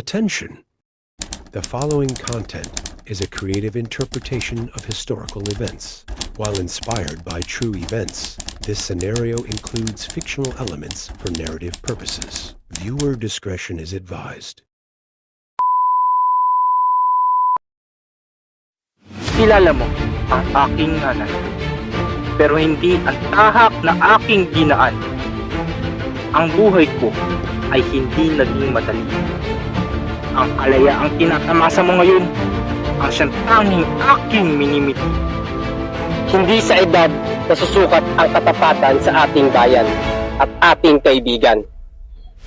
Attention! The following content is a creative interpretation of historical events. While inspired by true events, this scenario includes fictional elements for narrative purposes. Viewer discretion is advised. Kilala mo ang aking nanay, pero hindi ang tahak na aking ginaan. Ang buhay ko ay hindi naging madali. Ang kalayaang tinatamasa mo ngayon, ang siyang tanging aking minimiti. Hindi sa edad nasusukat ang katapatan sa ating bayan at ating kaibigan.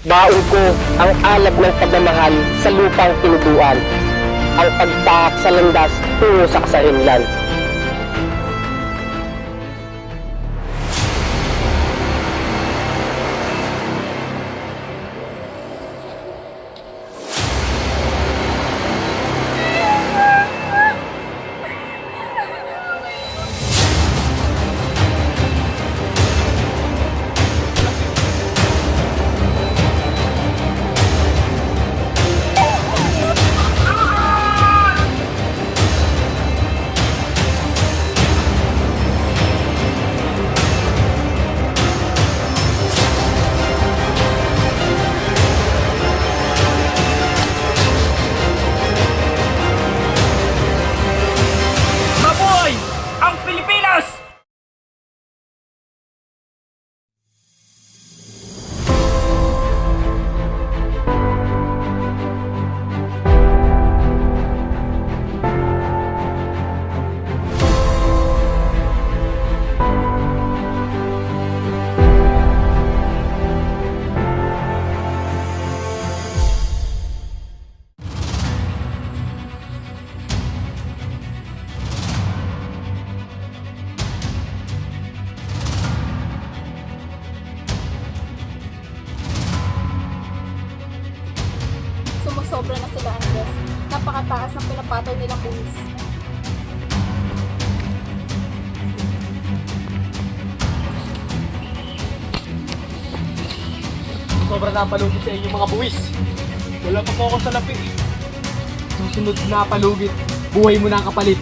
Baon ko ang alab ng pagmamahal sa lupang tinubuan, ang pagtahak sa landas tungo sa kasarinlan. Sobrang napalugit sa inyo mga buwis. Wala pa po ako sa lapi. Susunod na palugit, buhay mo na ang kapalit.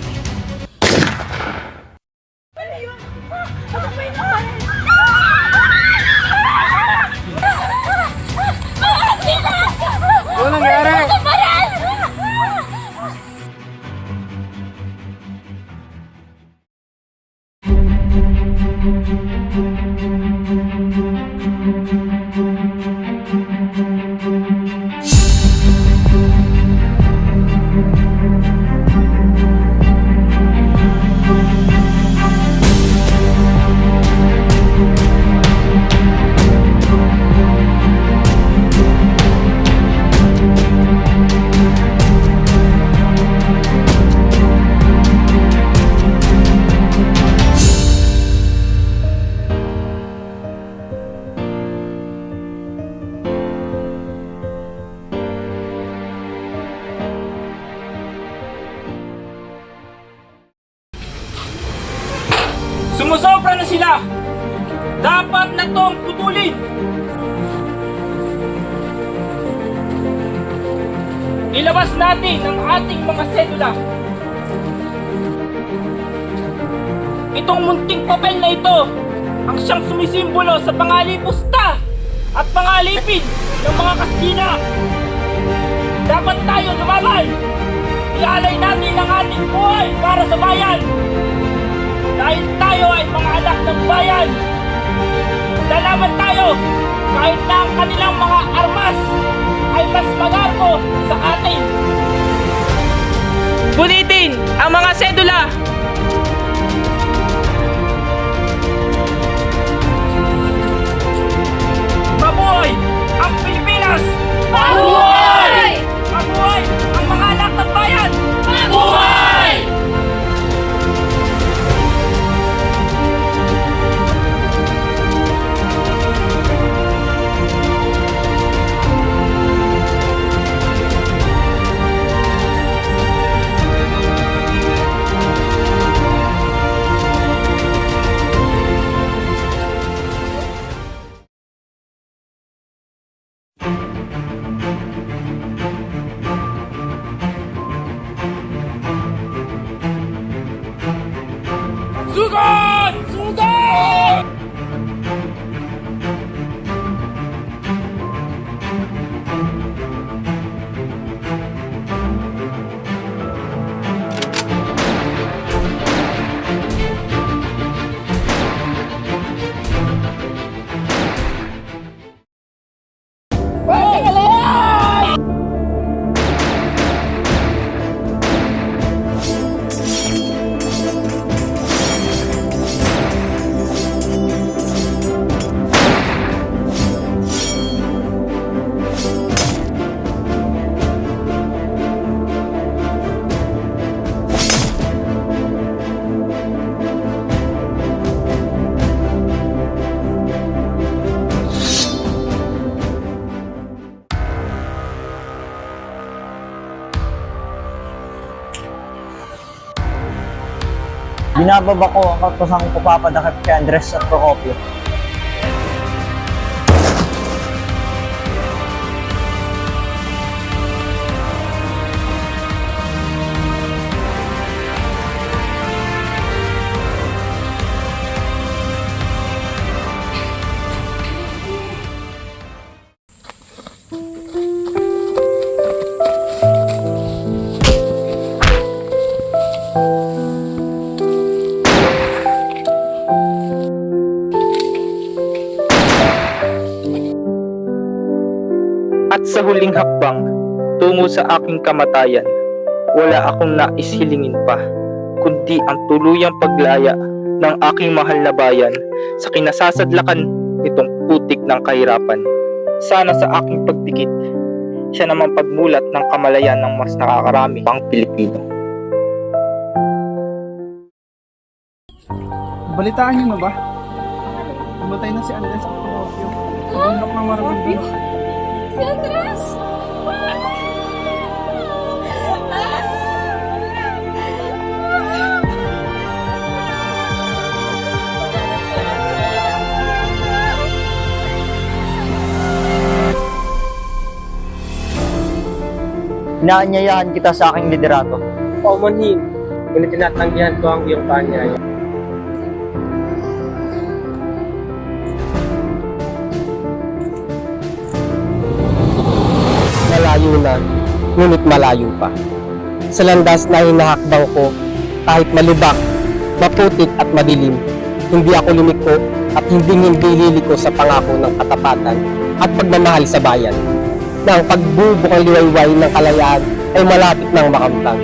Ilabas natin ang ating mga sedula. Itong munting papel na ito ang siyang sumisimbolo sa pangalipusta at pangalipin ng mga kaskina. Dapat tayo lumaban! Ialay natin ang ating buhay para sa bayan! Dahil tayo ay mga anak ng bayan. Lalaban tayo kahit na ang kanilang mga armas ay mas magarbo sa atin. Punitin ang mga sedula! God! Binababa ko ang katusang pupapadakip kay Andres at Procopio. At sa huling hakbang, tungo sa aking kamatayan, wala akong nais hilingin pa, kundi ang tuluyang paglaya ng aking mahal na bayan sa kinasasadlakan nitong putik ng kahirapan. Sana sa aking pagdikit, siya naman pagmulat ng kamalayan ng mas nakakarami pang Pilipino. Balitaan niyo na ba? Namatay na si Andres at Pinocchio. Bundok ng Maragondon. Si Andres! Inaanyayahan kita sa aking liderato. Paumanhin, ngunit tinatanggihan ko ang iyong paanyaya. Malayo na, ngunit malayo pa. Sa landas na hinahakbang ko, kahit malubak, maputik at madilim, hindi ako lumiko at hindi hindi liliko sa pangako ng katapatan at pagmamahal sa bayan na ang pagbubukang liwayway ng kalayaan ay malapit ng makamtang.